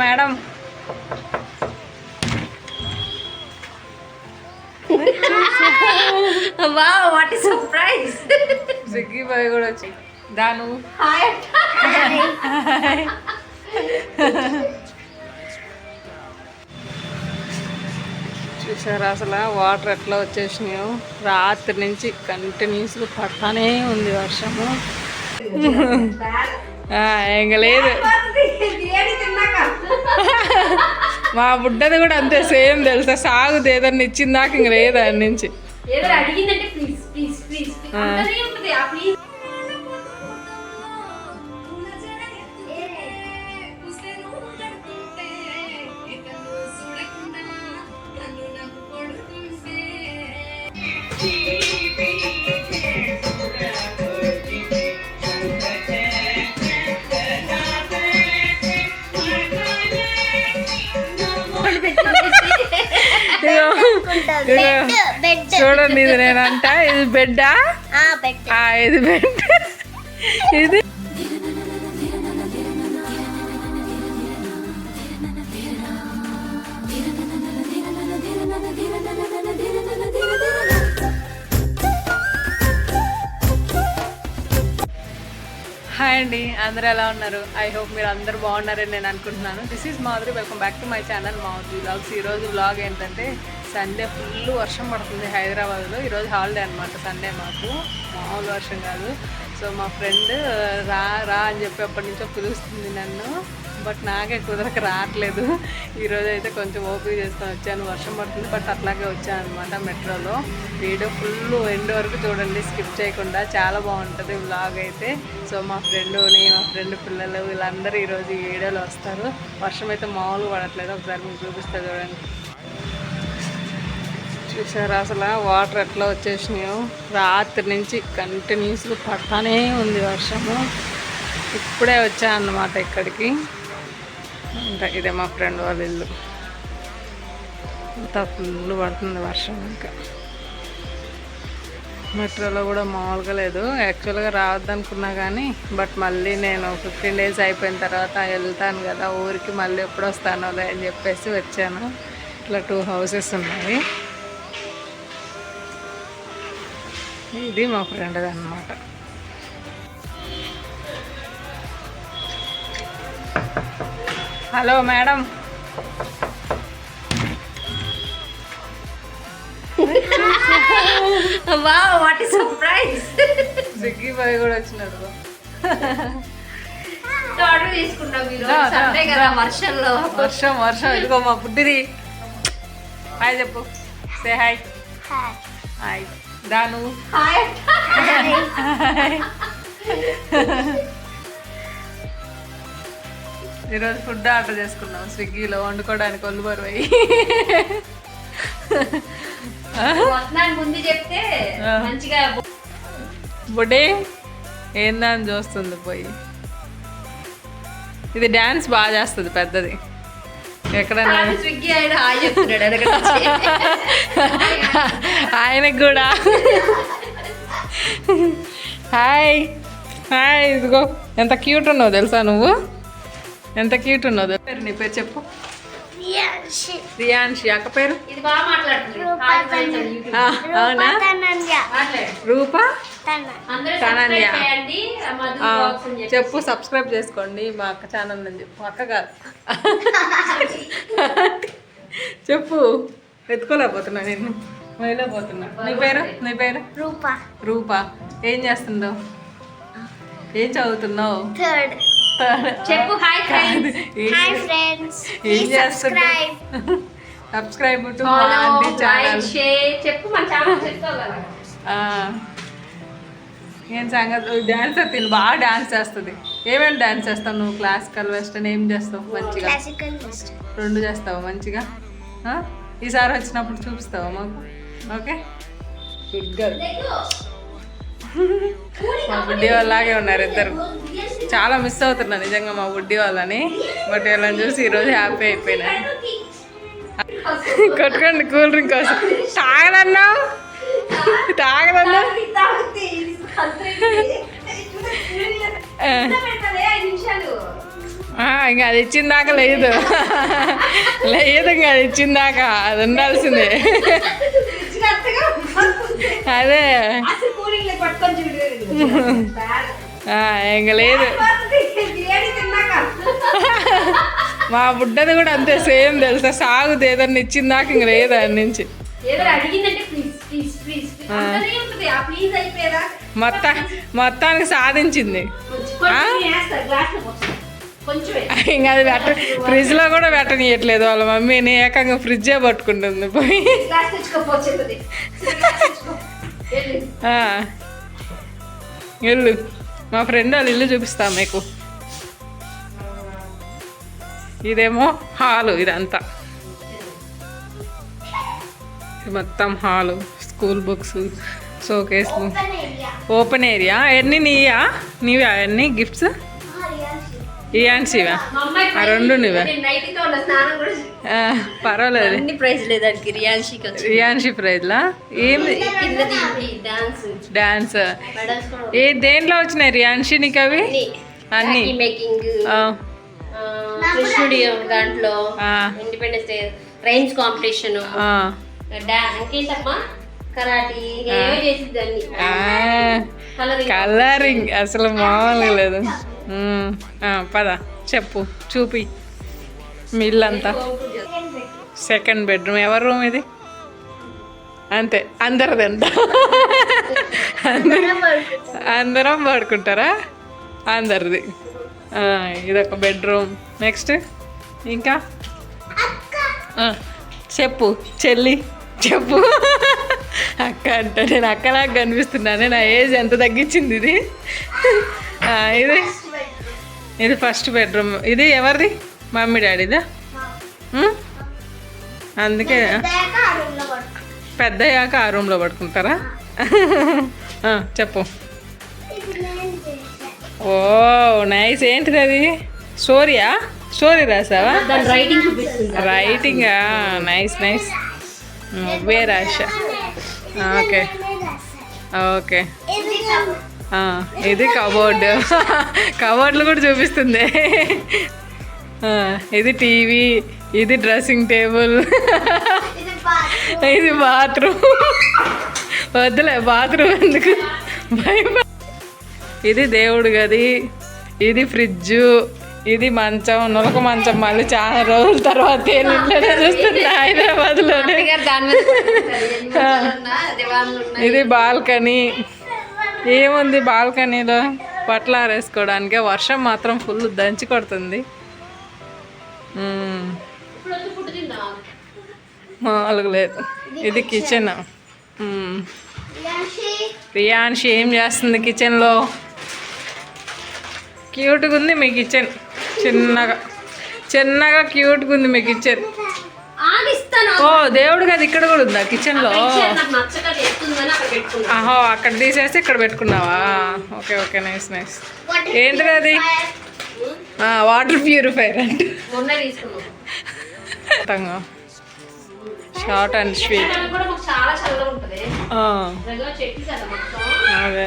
Madam. Wow what is surprise Swiggy boy కూడా వచ్చి దాను. Hi చూసారా అసలు వాటర్ ఎట్లా వచ్చేసినాయో? రాత్రి నుంచి కంటిన్యూస్గా పడతానే ఉంది వర్షము. ఇంక లేదు. మా బుడ్డది కూడా అంతే సేమ్ తెలుసా? సాగుది ఏదన్నా ఇచ్చిందాక ఇంక లేదు దాని నుంచి. చూడండి ఇది నేనంట. ఇది బెడ్డా? ఆ, ఇది బెడ్. ఇది హాయ్ అండి. అందరూ ఎలా ఉన్నారు? ఐ హోప్ మీరు అందరూ బాగున్నారని నేను అనుకుంటున్నాను. This is Madhuri. Welcome back to my channel Madhuri vlogs. ఈరోజు వ్లాగ్ ఏంటంటే సండే ఫుల్ వర్షం పడుతుంది హైదరాబాద్లో. ఈరోజు హాలిడే అనమాట సండే మాకు. మామూలు వర్షం కాదు. సో మా ఫ్రెండ్ రా రా అని చెప్పి అప్పటి నుంచో పిలుస్తుంది నన్ను. బట్ నాకే కుదరక రావట్లేదు. ఈరోజు అయితే కొంచెం ఓపిక చేసుకొని వచ్చాను. వర్షం పడుతుంది బట్ అట్లాగే వచ్చాను అనమాట మెట్రోలో. వీడియో ఫుల్ ఎండ్ వరకు చూడండి స్కిప్ చేయకుండా. చాలా బాగుంటుంది వ్లాగ్ అయితే. సో మా ఫ్రెండ్ని మా ఫ్రెండ్ పిల్లలు వీళ్ళందరూ ఈరోజు ఈ వీడియోలో వస్తారు. వర్షం అయితే మామూలు పడట్లేదు. ఒకసారి మీకు చూపిస్తా చూడండి. చూసారా అసలు? వాటర్ ఎట్లా వచ్చేసినాయో? రాత్రి నుంచి కంటిన్యూస్గా పడతానే ఉంది వర్షము. ఇప్పుడే వచ్చా అన్నమాట ఇక్కడికి. అంటే ఇదే మా ఫ్రెండ్ వాళ్ళ ఇల్లు. అంతా ఫుల్ పడుతుంది వర్షం ఇంకా. మెట్రోలో కూడా మామూలుగా లేదు. యాక్చువల్గా రావద్దనుకున్నా కానీ బట్ మళ్ళీ నేను ఫిఫ్టీన్ డేస్ అయిపోయిన తర్వాత వెళ్తాను కదా ఊరికి మళ్ళీ ఎప్పుడు వస్తానో అని చెప్పేసి వచ్చాను. ఇట్లా టూ హౌసెస్ ఉన్నాయి. ఇది మా ఫ్రెండ్ అనమాట hello madam. Wow what is surprise Swiggy boy కూడా వచ్చినాడు ఆర్డర్ చేసుకున్నాం మీరు సండే కదా. వర్షంలో. వర్షం వర్షం. ఇదిగో మా బుడ్డిది. హాయ్ చెప్పు. సే హాయ్ హాయ్ దాను ఈరోజు ఫుడ్ ఆర్డర్ చేసుకున్నాం. స్విగ్గీలో వండుకోవడానికి ఒళ్ళు బరువు. అయ్యి ముందు చెప్తే. మంచిగా ఏందని చూస్తుంది పోయి. ఇది డ్యాన్స్ బాగా చేస్తుంది పెద్దది. స్విగ్గీ ఆయన హాయ్ చెప్తున్నాడు. ఆయనకు కూడా. హాయ్. హాయ్ ఇదిగో. ఎంత క్యూట్ ఉన్నావు తెలుసా నువ్వు? ఎంత క్యూట్ ఉన్నావు నీ పేరు చెప్పు. రియాన్షి అక్క పేరు? ఇది బాగా మాట్లాడుతుంది. హాయ్ ఫ్రెండ్స్ అని యూట్యూబ్ ఆ, అవునా? మాట్లాడు. రూప? తనన్య. చెప్పి సబ్స్క్రైబ్ చేసుకోండి. మా అక్క ఛానల్ అని చెప్పు. అక్క కాదు. చెప్పు. ఎత్తుకోలేకపోతున్నా నేను. పోతున్నా నీ పేరు? నీ పేరు? రూపా. రూప. ఏం చేస్తుందో? ఏం చదువుతున్నావు? థర్డ్ చెప్పు hi friends hi friends subscribe subscribe to aunty like channel చెప్పు మన ఛానల్ చెప్తావు ఏం సంగతి? డ్యాన్స్ తిని. బాగా డ్యాన్స్ చేస్తుంది. ఏమేమి డ్యాన్స్ చేస్తావు నువ్వు? క్లాసికల్ వెస్టర్న్ ఏం చేస్తావు మంచిగా? రెండు చేస్తావా మంచిగా? ఈసారి వచ్చినప్పుడు చూపిస్తావా మాకు? ఓకే? గుడ్ గర్ల్ మా బుడ్డి వాళ్ళలాగే ఉన్నారు ఇద్దరు. చాలా మిస్ అవుతున్నా నిజంగా మా బుడ్డి వాళ్ళని. బట్ వీళ్ళని చూసి ఈరోజు హ్యాపీ అయిపోయినా. కొట్టుకోండి కూల్ డ్రింక్ కోసం. తాగదన్నా? తాగదన్నా? ఆ, ఆ, ఇంకా అది ఇచ్చిందాక లేదు. లేదు ఇంకా అది ఇచ్చిందాక. అది ఉండాల్సిందే. అదే. ఇంకా లేదు. మా బుడ్డది కూడా అంతే సేమ్ తెలుసా? సాగుది ఏదన్నా ఇచ్చిందాక ఇంక లేదు దాని నుంచి. మొత్తం మొత్తానికి సాధించింది. ఇంకా అది పెట్ట ఫ్రిడ్జ్లో కూడా పెట్టనీయట్లేదు వాళ్ళ మమ్మీని ఏకంగా ఫ్రిడ్జే పట్టుకుంటుంది పోయి. వెళ్ళు. మా ఫ్రెండ్ వాళ్ళ ఇల్లు చూపిస్తా మీకు. ఇదేమో హాలు ఇదంతా. ఇది మొత్తం హాలు స్కూల్ బుక్స్ షోకేస్లు. ఓపెన్ ఏరియా ఎన్ని నీయా? నీవా? ఎన్ని? గిఫ్ట్స్? మా అమ్మాయి ఆ రెండు నువ్వే. పర్వాలేదు. ఇయాన్షి ప్రైజ్లా ఏంది డాన్స్. ఏ దేంట్లో వచ్చినాయి రియాన్షి నీకు అవి? అన్ని. కృష్ణుడి దాంట్లో ఇండిపెండెన్స్ డే రైమ్స్ కాంపిటీషన్ ఇంకేంటమ్మా కరాటీ. కలరింగ్ అసలు మామూలుగా లేదు. పద చెప్పు చూపి. మీ ఇల్లంతా సెకండ్ బెడ్రూమ్ ఎవరి రూమ్ ఇది? అంతే అందరిది ఎంత అందరం పడుకుంటారా? అందరిది. ఇదొక బెడ్రూమ్ నెక్స్ట్ ఇంకా? చెప్పు చెల్లి చెప్పు. అక్క అంట నేను అక్కలాగా కనిపిస్తున్నాను నా ఏజ్ ఎంత తగ్గించింది ఇది? ఇది? ఇది ఫస్ట్ బెడ్రూమ్. ఇది ఎవరిది? మమ్మీ డాడీదా? అందుకే అందుకే. పెద్దయ్యాక ఆ రూమ్లో పడుకుంటారా? చెప్పు. ఓ నైస్. ఏంటిది అది? స్టోరీయా స్టోరీ రాసావా? రైటింగ్ రైటింగా నైస్. నైస్ నువ్వే రాశా ఓకే. ఓకే. ఇది కబోర్డ్. కబోర్డ్లు కూడా చూపిస్తుంది. ఆ, ఇది టీవీ ఇది డ్రెస్సింగ్ టేబుల్. ఇది బాత్రూమ్. వద్దులే బాత్రూమ్ ఎందుకు? భయప ఇది దేవుడు గది ఇది ఫ్రిడ్జ్ ఇది మంచం నులక మంచం మళ్ళీ చాలా రోజుల తర్వాత ఏళ్ళలోనే చూస్తుంది హైదరాబాద్లోనే. ఇది బాల్కనీ. ఏముంది బాల్కనీలో బట్టలు ఆరేసుకోవడానికి? వర్షం మాత్రం ఫుల్ దంచి కొడుతుంది. మ్మ్. మామూలుగా లేదు. ఇది కిచెన్ రియాన్షి ఏం చేస్తుంది కిచెన్లో క్యూట్గా ఉంది మీ కిచెన్ చిన్నగా. చిన్నగా క్యూట్గా ఉంది మీ కిచెన్ ఓ దేవుడు కదా ఇక్కడ కూడా ఉందా అక్కడ పెట్టుకున్నాను ఆహో అక్కడ తీసేసి ఇక్కడ పెట్టుకున్నావా? Okay okay nice nice. ఏంటిది అది? వాటర్ ప్యూరిఫైర్ అంటే. షార్ట్ అండ్ స్వీట్ అదే.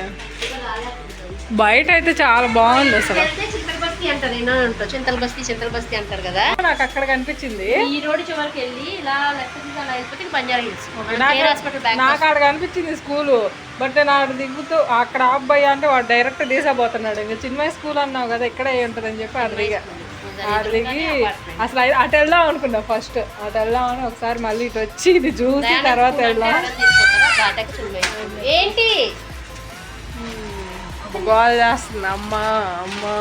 బయట అయితే చాలా బాగుంది అసలు. బస్తీ అంటారు ఏనా అంటారు చింతల బస్తీ చింతల బస్తీ అంటారు కదా. నాకు అక్కడ కనిపించింది. ఈ రోడ్డు చివరికి వెళ్ళి ఇలా లెఫ్ట్ తీసి అలా వెళ్ళిపోతే ఇది బంజారా హిల్స్. నాకు అక్కడ కనిపించింది స్కూలు బట్ నేను అక్కడ దిగుతూ అక్కడ అబ్బాయి అంటే వాడు డైరెక్ట్ తీసాపోతున్నాడు ఇంకా చిన్మయ స్కూల్ అన్నావు కదా ఇక్కడే ఉంటుందని చెప్పి అక్కడ దిగా. అక్కడ దిగి అసలు అటు వెళ్దాం అనుకున్నా ఫస్ట్ అటు వెళ్దామని ఒకసారి మళ్ళీ ఇటు వచ్చి ఇది చూసి తర్వాత వెళ్దాం. ఏంటి? గోల్ చేస్తుంది. అమ్మా అమ్మా.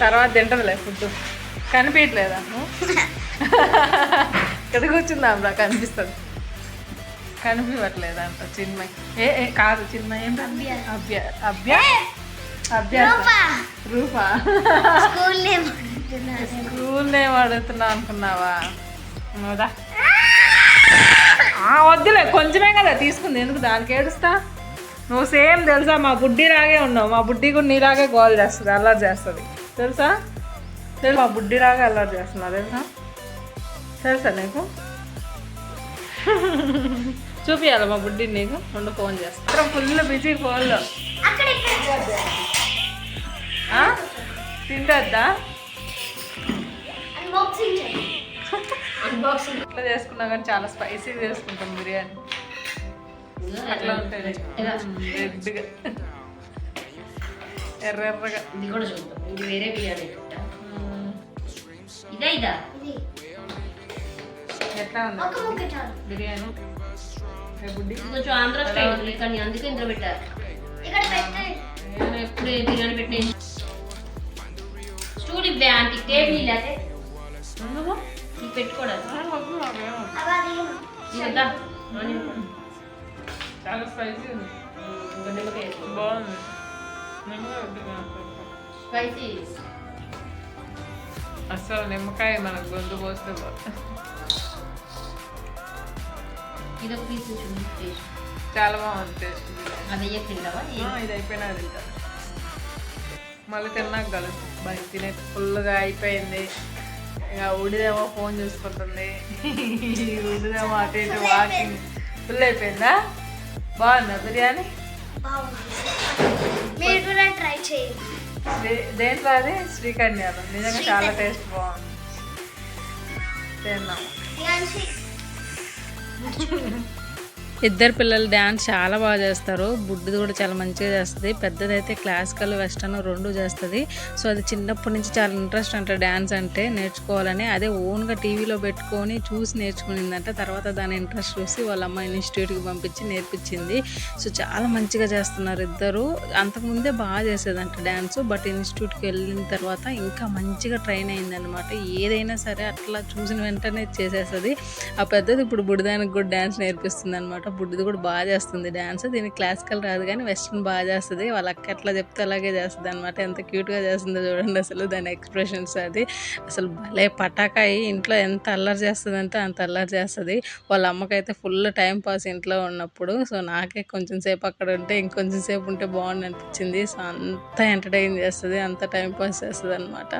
తర్వాత తింటదిలే ఫుడ్ కనిపించలేదా ఇక్కడ కూర్చుందాం రా కనిపిస్తుంది. కనిపించట్లేదంట చిన్మయ్. ఏ ఏ కాదు చిన్మయ్ అభ్య. అభ్య అభ్యాస Roopa. School name school name అడుగుతున్నా అనుకున్నావా? వద్దులే కొంచెమే కదా తీసుకుంది. ఎందుకు దానికి ఏడుస్తా? నువ్వు సేమ్ తెలుసా మా బుడ్డి లాగే ఉన్నావు. మా బుడ్డి కూడా నీలాగే గోల్ చేస్తుంది అల్లరి చేస్తుంది. తెలుసా? తెలుసు? మా బుడ్డి లాగే అల్లరి చేస్తున్నా తెలుసా? తెలుసా నీకు? చూపియాలి మా బుడ్డిని నీకు. రెండు ఫోన్ చేస్తా. ఫుల్ బిజీ ఫోన్లో? తింటొద్దా? అన్బాక్సింగ్ చేసుకున్నా కానీ చాలా స్పైసీ చేసుకుంటాం బిర్యానీ. అట్లా ఉంటుంది రెడ్గా ఎర్ర ఎర్రగా ఇది కూడా చూద్దాం ఇది వేరే బిర్యానీ పెట్టా ఇదా ఇదా ఇది ఎట్లా ఉంది ఒక ముక్క చాలు బిర్యానీ ఏ బుడ్డి ఇది కొంచెం ఆంధ్ర స్టైల్ కానీ అందుకే ఇందులో పెట్టారు ఎప్పుడు బిర్యానీ పెట్టిన స్టూల్ ఇవ్వే ఆంటీ టేబుల్ ఇలాగే పెట్టుకోవడానికి చాలా స్పైసీ ఉంది. బాగుంది. స్పైసీ అసలు నిమ్మకాయ మనకు గొంతు పోస్తే ఇది ఒక పీస్ టేస్ట్ చాలా బాగుంది టేస్ట్ అది అయ్యే తింటావా ఇది అయిపోయినా తింటా మళ్ళీ తిన్నాక కలుసు బయట తినే ఫుల్గా అయిపోయింది ఇక ఉడిదేమో ఫోన్ చూసుకుంటుంది ఉడిదేమో అటు ఇటు వాకింగ్ ఫుల్ అయిపోయిందా బాగుందా బిర్యానీ? మీరు కూడా ట్రై చేయండి. దేంట్లో అది? శ్రీకన్యాలు. నిజంగా చాలా టేస్ట్ బాగుంది. తిన్నాం. ఇద్దరు పిల్లలు డ్యాన్స్ చాలా బాగా చేస్తారు. బుడ్డిది కూడా చాలా మంచిగా చేస్తుంది. పెద్దదైతే క్లాసికల్ వెస్టర్న్ రెండు చేస్తుంది. సో అది చిన్నప్పటి నుంచి చాలా ఇంట్రెస్ట్ అంట డ్యాన్స్ అంటే నేర్చుకోవాలని. అదే ఓన్గా టీవీలో పెట్టుకొని చూసి నేర్చుకునిందంట. తర్వాత దాని ఇంట్రెస్ట్ చూసి వాళ్ళ అమ్మ ఇన్స్టిట్యూట్కి పంపించి నేర్పించింది. సో చాలా మంచిగా చేస్తున్నారు ఇద్దరు. అంతకుముందే బాగా చేసేదంట డ్యాన్స్ బట్ ఇన్స్టిట్యూట్కి వెళ్ళిన తర్వాత ఇంకా మంచిగా ట్రైన్ అయిందనమాట ఏదైనా సరే అట్లా చూసిన వెంటనే చేసేస్తుంది. ఆ పెద్దది ఇప్పుడు బుడిదానికి కూడా డ్యాన్స్ నేర్పిస్తుంది అనమాట బుడ్డిది కూడా బాగా చేస్తుంది డ్యాన్స్ దీనికి క్లాసికల్ రాదు కానీ వెస్ట్రన్ బాగా చేస్తుంది. వాళ్ళ అక్క ఎట్లా చెప్తే అలాగే చేస్తుంది అనమాట ఎంత క్యూట్గా చేస్తుందో చూడండి అసలు దాని ఎక్స్ప్రెషన్స్ అది. అసలు భలే పటాకాయి ఇంట్లో ఎంత అల్లరి చేస్తుందంటే అంత అల్లరి చేస్తుంది. వాళ్ళ అమ్మకైతే ఫుల్ టైం పాస్ ఇంట్లో ఉన్నప్పుడు. సో నాకే కొంచెం సేపు అక్కడ ఉంటే ఇంకొంచెం సేపు ఉంటే బాగుంది అనిపించింది. సో అంత ఎంటర్టైన్ చేస్తుంది అంత టైం పాస్ చేస్తుంది అనమాట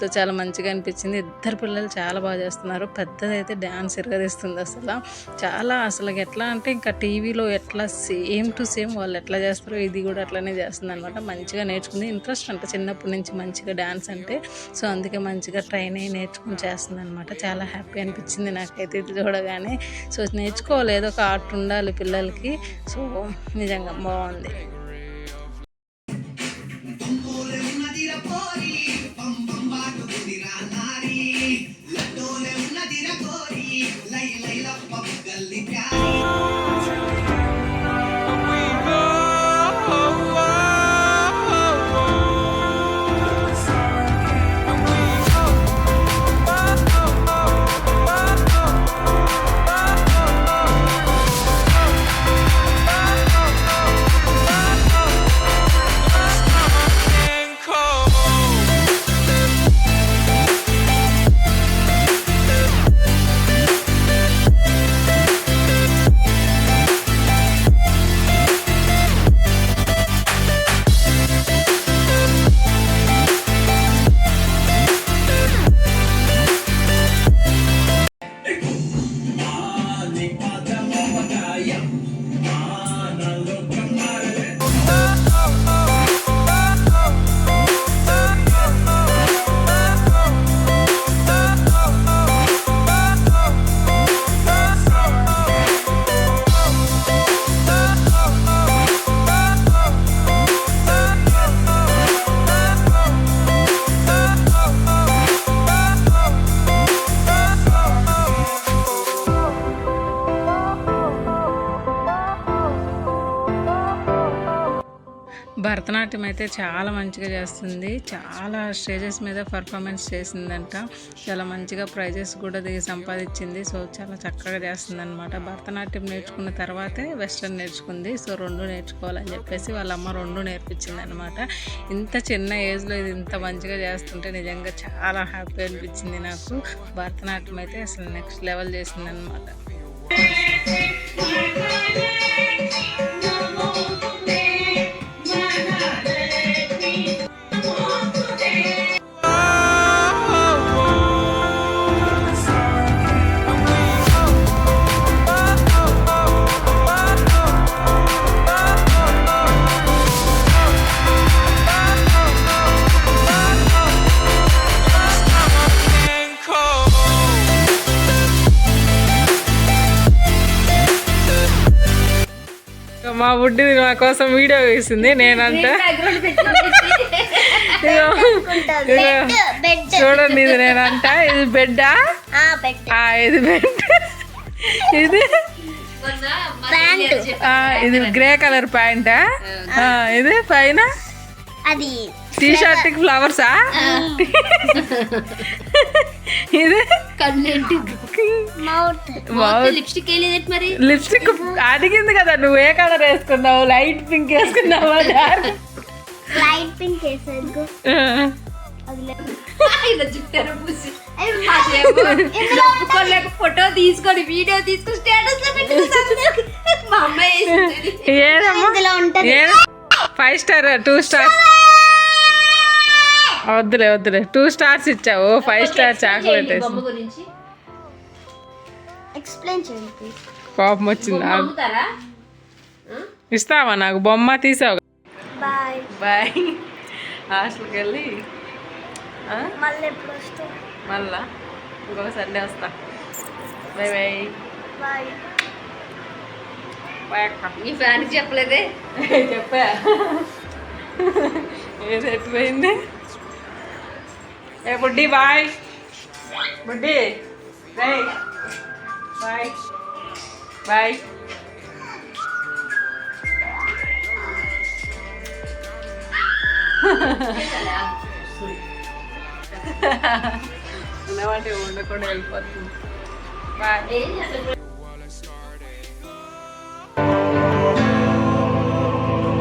సో చాలా మంచిగా అనిపించింది. ఇద్దరు పిల్లలు చాలా బాగా చేస్తున్నారు. పెద్దదైతే డ్యాన్స్ ఇరగదీస్తుంది అసలు. చాలా అసలు ఎట్లా అంటే ఇంకా టీవీలో ఎట్లా సేమ్ టు సేమ్ వాళ్ళు ఎట్లా చేస్తారో ఇది కూడా అట్లనే చేస్తుంది అనమాట మంచిగా నేర్చుకుంది. ఇంట్రెస్ట్ అంట. చిన్నప్పటి నుంచి మంచిగా డ్యాన్స్ అంటే సో అందుకే మంచిగా ట్రైన్ అయ్యి నేర్చుకుని చేస్తుంది అనమాట చాలా హ్యాపీ అనిపించింది నాకైతే ఇది చూడగానే. సో నేర్చుకోవాలి. ఏదో ఒక ఆర్ట్ ఉండాలి పిల్లలకి. సో నిజంగా బాగుంది. ఉన్నది అయితే చాలా మంచిగా చేస్తుంది. చాలా స్టేజెస్ మీద పర్ఫార్మెన్స్ చేసిందంట. చాలా మంచిగా ప్రైజెస్ కూడా దిగి సంపాదించింది. సో చాలా చక్కగా చేస్తుంది అనమాట భరతనాట్యం నేర్చుకున్న తర్వాతే వెస్ట్రన్ నేర్చుకుంది. సో రెండు నేర్చుకోవాలని చెప్పేసి వాళ్ళ అమ్మ రెండు నేర్పించింది అనమాట ఇంత చిన్న ఏజ్లో ఇది ఇంత మంచిగా చేస్తుంటే నిజంగా చాలా హ్యాపీ అనిపించింది నాకు. భరతనాట్యం అయితే అసలు నెక్స్ట్ లెవెల్ చేసింది అనమాట కోసం వీడియో వేసింది నేనంట చూడండి ఇది నేనంట ఇది బెడ్డా ఇది బెడ్ ఇది? ఇది గ్రే కలర్ ప్యాంటా ఆ, ఇది పైన? అది. టీ షర్ట్ ఫ్లవర్సా ఇది లిప్స్టిక్ మరి? లిప్స్టిక్ అడిగింది కదా నువ్వు ఏ కలర్ వేసుకున్నావు? లైట్ పింక్ వేసుకున్నావా? డార్క్ లైట్ పింక్ ఫోటో తీసుకొని వీడియో తీసుకొని స్టేటస్లో మా అమ్మాయి ఫైవ్ స్టార్ టూ స్టార్స్ వద్దులే వద్దులే. టూ స్టార్స్ ఇచ్చావు. ఫైవ్ స్టార్ చాక్లెట్ ఎక్స్ప్లెయిన్ చేయండి కోపం వచ్చింది? ఇస్తావా నాకు? బొమ్మ తీసావు. బాయ్ బాయ్ హాస్టల్కి వెళ్ళి? మళ్ళీ ఎప్పుడు వస్తావు? మళ్ళా? ఇంకొక సండే వస్తా. బై బై బాయ్ బాయ్ అక్క. నీ ఫ్యాన్ చెప్పలేదే? చెప్పా. ఏది ఎట్టిపోయింది ఏ బుడ్డి బాయ్ బుడ్డి రై బాయ్ బాయ్ ఉన్నవాటి ఉండకుండా వెళ్ళిపోతుంది బాయ్ ఏం చేస్తాడు